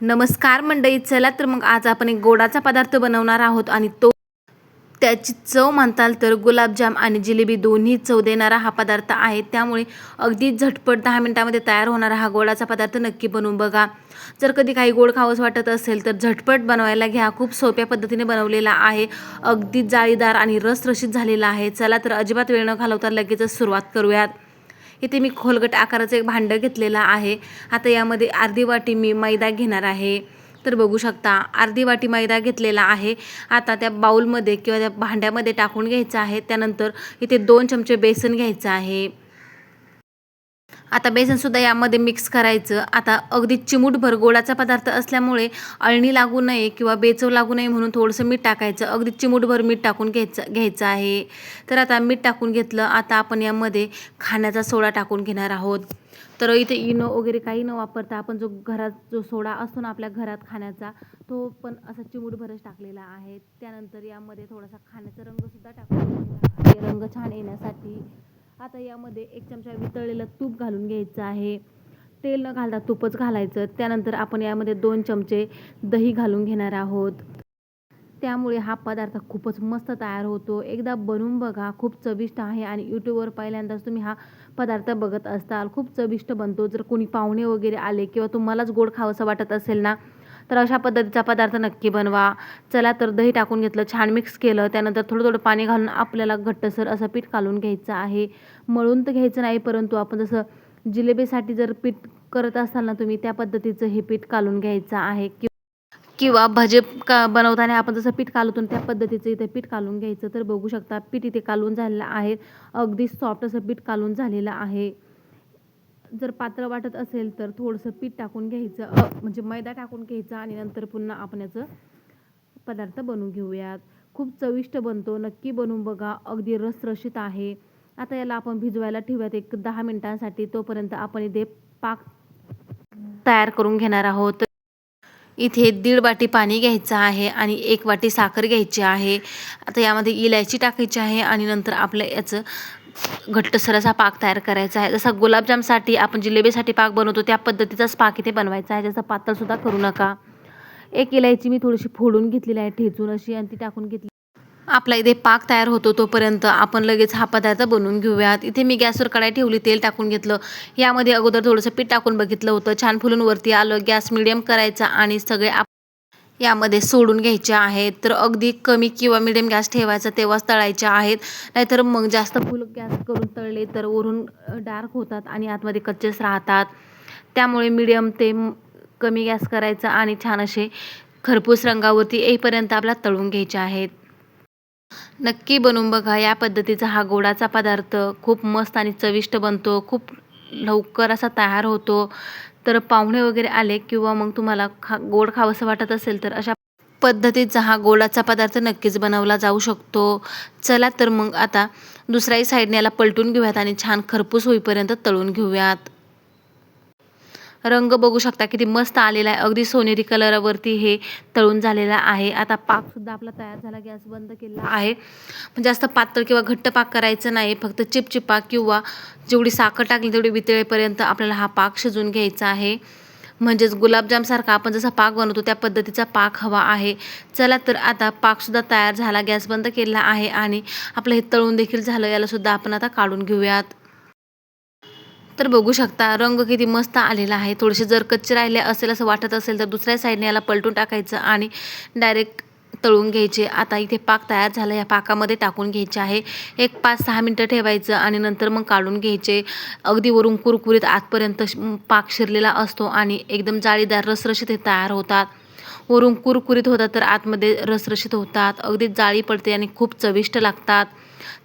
नमस्कार मंडळी चला तर मग आज आपण एक गोडाचा पदार्थ बनवणार आहोत आणि तो त्याची चव म्हणताल तर गुलाबजाम आणि जिलेबी दोन्ही चव देणारा हा पदार्थ आहे. त्यामुळे अगदी झटपट दहा मिनटामध्ये तयार होणारा हा गोडाचा पदार्थ नक्की बनवून बघा. जर कधी काही गोड खावंच वाटत असेल तर झटपट बनवायला घ्या. खूप सोप्या पद्धतीने बनवलेला आहे. अगदी जाळीदार आणि रसरशीत झालेला आहे. चला तर अजिबात वेळ न घालवता लगेचच सुरुवात करूयात. इथे मी खोलगट आकाराचं एक भांडं घेतलेलं आहे. आता यामध्ये अर्धी वाटी मी मैदा घेणार आहे. तर बघू शकता अर्धी वाटी मैदा घेतलेला आहे. आता त्या बाऊलमध्ये किंवा त्या भांड्यामध्ये टाकून घ्यायचं आहे. त्यानंतर इथे दोन चमचे बेसन घ्यायचं आहे. आता बेसनसुद्धा यामध्ये मिक्स करायचं. आता अगदी चिमूटभर गोडाचा पदार्थ असल्यामुळे अळणी लागू नये किंवा बेचव लागू नये म्हणून थोडंसं मीठ टाकायचं. अगदी चिमूटभर मीठ टाकून घ्यायचं घ्यायचं आहे. तर आता मीठ टाकून घेतलं. आता आपण यामध्ये खाण्याचा सोडा टाकून घेणार आहोत. तर इथे इनो वगैरे काही न वापरता आपण जो घरात जो सोडा असतो ना आपल्या घरात खाण्याचा तो पण असा चिमूटभरच टाकलेला आहे. त्यानंतर यामध्ये थोडासा खाण्याचा रंगसुद्धा टाकून रंग छान येण्यासाठी आता यामध्ये एक चमचा वितळलेलं तूप घालून घ्यायचं आहे. तेल न घालता तूपच घालायचं. त्यानंतर आपण यामध्ये दोन चमचे दही घालून घेणार आहोत. त्यामुळे हा पदार्थ खूपच मस्त तयार होतो. एकदा बनवून बघा. खूप चविष्ट आहे आणि यूट्यूबवर पहिल्यांदाच तुम्ही हा पदार्थ बघत असताल खूप चविष्ट बनतो. जर कोणी पाहुणे वगैरे आले किंवा तुम्हालाच गोड खावंसं वाटत असेल ना तर अशा पद्धतीचा पदार्थ नक्की बनवा. चला तर दही टाकून घेतलं छान मिक्स केलं. त्यानंतर थोडं थोडं पाणी घालून आपल्याला घट्टसर असं पीठ कालून घ्यायचं आहे. मळून तर घ्यायचं नाही परंतु आपण जसं जिलेबीसाठी जर पीठ करत असाल ना तुम्ही त्या पद्धतीचं हे पीठ कालून घ्यायचं आहे. किंवा भजे का बनवताना आपण जसं पीठ कालवतो त्या पद्धतीचं इथे पीठ कालून घ्यायचं. तर बघू शकता पीठ इथे कालवून झालेलं आहे. अगदी सॉफ्ट असं पीठ कालवून झालेलं आहे. जर पातळ वाटत असेल तर थोडंसं पीठ टाकून घ्यायचं म्हणजे मैदा टाकून घ्यायचा आणि नंतर पुन्हा आपण याचं पदार्थ बनवून घेऊयात. खूप चविष्ट बनतो नक्की बनवून बघा. अगदी रसरशीत आहे. आता याला आपण भिजवायला ठेवूयात एक दहा मिनिटांसाठी तोपर्यंत आपण इथे पाक तयार करून घेणार आहोत. इथे दीड वाटी पाणी घ्यायचं आहे आणि एक वाटी साखर घ्यायची आहे. आता यामध्ये इलायची टाकायची आहे आणि नंतर आपलं याचं घट्टसर असा पाक तयार करायचा आहे. जसा गुलाबजामसाठी आपण जिलेबीसाठी पाक बनवतो त्या पद्धतीचाच पाक इथे बनवायचा आहे. जास्त पातळसुद्धा करू नका. एक इलायची मी थोडीशी फोडून घेतलेली आहे ठेचून अशी आणि ती टाकून घेतली. आपला इथे पाक तयार होतो तोपर्यंत आपण लगेच हा पदार्थ बनवून घेऊयात. इथे मी गॅसवर कढाई ठेवली तेल टाकून घेतलं. यामध्ये अगोदर थोडंसं पीठ टाकून बघितलं होतं. छान फुलून वरती आलं गॅस मिडियम करायचा आणि सगळे यामध्ये सोडून घ्यायचे आहेत. तर अगदी कमी किंवा मिडियम गॅस ठेवायचा तेव्हाच तळायचे आहेत. नाहीतर मग जास्त फुल गॅस करून तळले तर वरून डार्क होतात आणि आतमध्ये कच्चेच राहतात. त्यामुळे मिडियम ते कमी गॅस करायचा आणि छान असे खरपूस रंगावरती येईपर्यंत आपला तळून घ्यायचे आहेत. नक्की बनवून बघा. या पद्धतीचा हा गोडाचा पदार्थ खूप मस्त आणि चविष्ट बनतो. खूप लवकर असा तयार होतो. तर पाहुणे वगैरे आले किंवा मग तुम्हाला खा गोड खावंसं वाटत असेल तर अशा पद्धतीचा हा गोडाचा पदार्थ नक्कीच बनवला जाऊ शकतो. चला तर मग आता दुसऱ्याही साईडने याला पलटून घेऊयात आणि छान खरपूस होईपर्यंत तळून घेऊयात. रंग बघू शकता किती मस्त आलेला आहे. अगदी सोनेरी कलरावरती हे तळून झालेला आहे. आता पाकसुद्धा आपला तयार झाला गॅस बंद केला आहे. पण जास्त पातळ किंवा घट्ट पाक करायचं नाही फक्त चिपचिपा किंवा जेवढी साखर टाकली तेवढी वितळेपर्यंत आपल्याला हा पाक शिजवून घ्यायचा आहे. म्हणजेच गुलाबजामसारखा आपण जसा पाक बनवतो त्या पद्धतीचा पाक हवा आहे. चला तर आता पाकसुद्धा तयार झाला गॅस बंद केला आहे आणि आपलं हे तळून देखील झालं यालासुद्धा आपण आता काढून घेऊयात. तर बघू शकता रंग किती मस्त आलेला आहे. थोडेसे जर कच्चे राहिले असेल असं वाटत असेल तर दुसऱ्या साईडने याला पलटून टाकायचं आणि डायरेक्ट तळून घ्यायचे. आता इथे पाक तयार झाला या पाकामध्ये टाकून घ्यायचे आहे. एक पाच सहा मिनटं ठेवायचं आणि नंतर मग काढून घ्यायचे. अगदी वरून कुरकुरीत आतपर्यंत पाक शिरलेला असतो आणि एकदम जाळीदार रसरशीत हे तयार होतात. वरून कुरकुरीत होतात तर आतमध्ये रसरशीत होतात. अगदी जाळी पडते आणि खूप चविष्ट लागतात.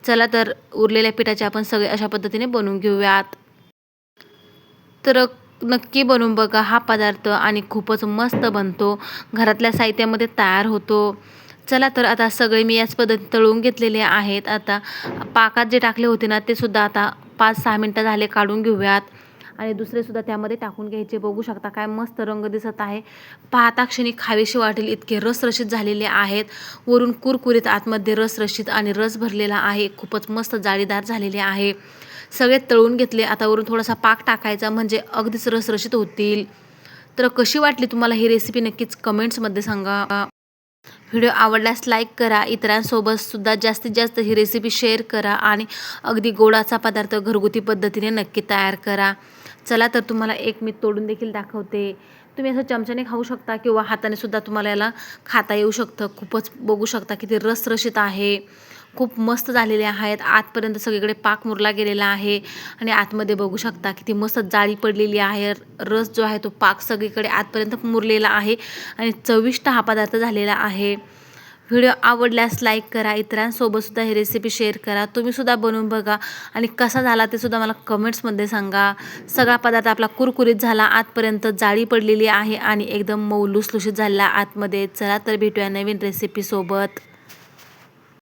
चला तर उरलेल्या पिठाचे आपण सगळे अशा पद्धतीने बनवून घेऊयात. तर नक्की बनवून बघा. हा पदार्थ आणि खूपच मस्त बनतो. घरातल्या साहित्यामध्ये तयार होतो. चला तर आता सगळे मी याच पद्धतीने तळून घेतलेले आहेत. आता पाकात जे टाकले होते ना ते सुद्धा आता पाच सहा मिनटं झाले काढून घेऊयात. आणि दुसरेसुद्धा त्यामध्ये टाकून घ्यायचे. बघू शकता काय मस्त रंग दिसत आहे. पाहता क्षणी खावेशी वाटेल इतके रसरशीत झालेले आहेत. वरून कुरकुरीत आतमध्ये रसरशीत आणि रस भरलेला आहे. खूपच मस्त जाळीदार झालेले आहे. सगळे तळून घेतले. आता वरून थोडासा पाक टाकायचा म्हणजे अगदीच रसरशीत होतील. तर कशी वाटली तुम्हाला ही रेसिपी नक्कीच कमेंट्समध्ये सांगा. व्हिडिओ आवडल्यास लाईक करा. इतरांसोबत सुद्धा जास्तीत जास्त ही रेसिपी शेअर करा आणि अगदी गोडाचा पदार्थ घरगुती पद्धतीने नक्की तयार करा. चला तर तुम्हाला एक मी तोडून देखील दाखवते. तुम्ही असं चमच्याने खाऊ शकता किंवा हाताने सुद्धा तुम्हाला याला खाता येऊ शकतं. खूपच बघू शकता किती रसरशीत आहे. खूप मस्त झालेले आहेत. आतपर्यंत सगळीकडे पाक मुरला गेलेला आहे आणि आतमध्ये बघू शकता किती मस्त जाळी पडलेली आहे. रस जो आहे तो पाक सगळीकडे आतपर्यंत मुरलेला आहे आणि चविष्ट हा पदार्थ झालेला आहे. व्हिडिओ आवडल्यास लाईक करा इतरांसोबतसुद्धा ही रेसिपी शेअर करा. तुम्हीसुद्धा बनवून बघा. आणि कसा झाला ते सुद्धा मला कमेंट्समध्ये सांगा. सगळा पदार्थ आपला कुरकुरीत झाला. आतपर्यंत जाळी पडलेली आहे आणि एकदम मऊ लुसलुशीत झालेला आतमध्ये. चला तर भेटूया नवीन रेसिपीसोबत